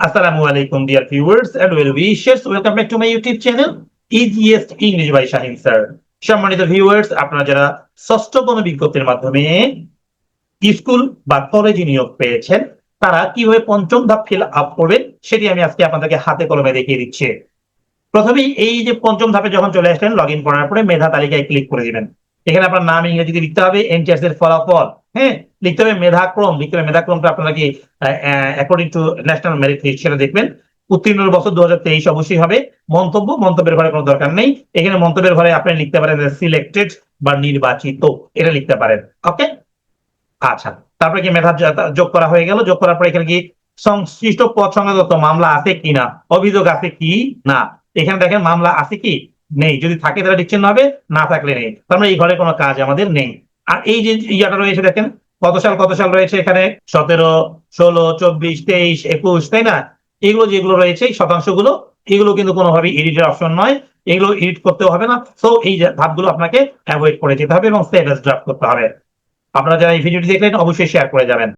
Assalamu alaikum, dear viewers and well wishers. Welcome back to my YouTube channel, Easiest English by Shaheen Sir. সম্মানিত viewers আপনারা যারা ষষ্ঠ কোনো বিজ্ঞপ্তির মাধ্যমে স্কুল বা কলেজে নিয়োগ পেয়েছেন তারা কীভাবে পঞ্চম ধাপ ফিল আপ করবেন সেটি আমি আজকে আপনাদেরকে হাতে কলমে দেখিয়ে দিচ্ছি প্রথমেই এই যে পঞ্চম ধাপে যখন চলে আসলেন লগ ইন করার পরে মেধা তালিকায় ক্লিক করে দিবেন এখানে আপনার নাম ইংরেজিতে লিখতে হবে এনটিএস এর ফলাফল হ্যাঁ লিখতে হবে মেধাক্রম, লিখতে হবে মেধাক্রমটা আপনারা কি according to national merit list সেটা দেখবেন। উত্তীর্ণ বছর দু হাজার তেইশ অবশ্যই হবে। মন্তব্য, মন্তব্যের ঘরে কোনো দরকার নেই। এখানে মন্তব্যের ঘরে আপনি লিখতে পারেন সিলেক্টেড বা নির্বাচিত, এটা লিখতে পারেন। ওকে আচ্ছা তারপরে কি মেধা যোগ করা হয়ে গেল? যোগ করার পরে এখানে কি সংশ্লিষ্ট পদ সংক্রান্ত মামলা আছে কি না? অভিযোগ আছে কি না? এখানে দেখেন মামলা আছে কি? নেই। যদি থাকে তাহলে বিচ্ছিন্ন হবে, না থাকলে নেই। তার মানে এই ঘরে কোনো কাজ আমাদের নেই। আর এই যে ইয়াটা রয়েছে দেখেন কত সাল কত সাল রয়েছে এখানে? সতেরো, ষোলো, চব্বিশ, তেইশ, একুশ, তাই না? এগুলো যেগুলো রয়েছে, এই শতাংশগুলো, এগুলো কিন্তু কোনোভাবে এডিটের অপশন নয়। এগুলো এডিট করতে হবে না। সো এই ধাপগুলো আপনাকে অ্যাভয়েড করে যেতে হবে এবং স্ট্যাটাস ড্রাফট করতে হবে। আপনারা যারা এই ভিডিওটি দেখলেন, অবশ্যই শেয়ার করে যাবেন।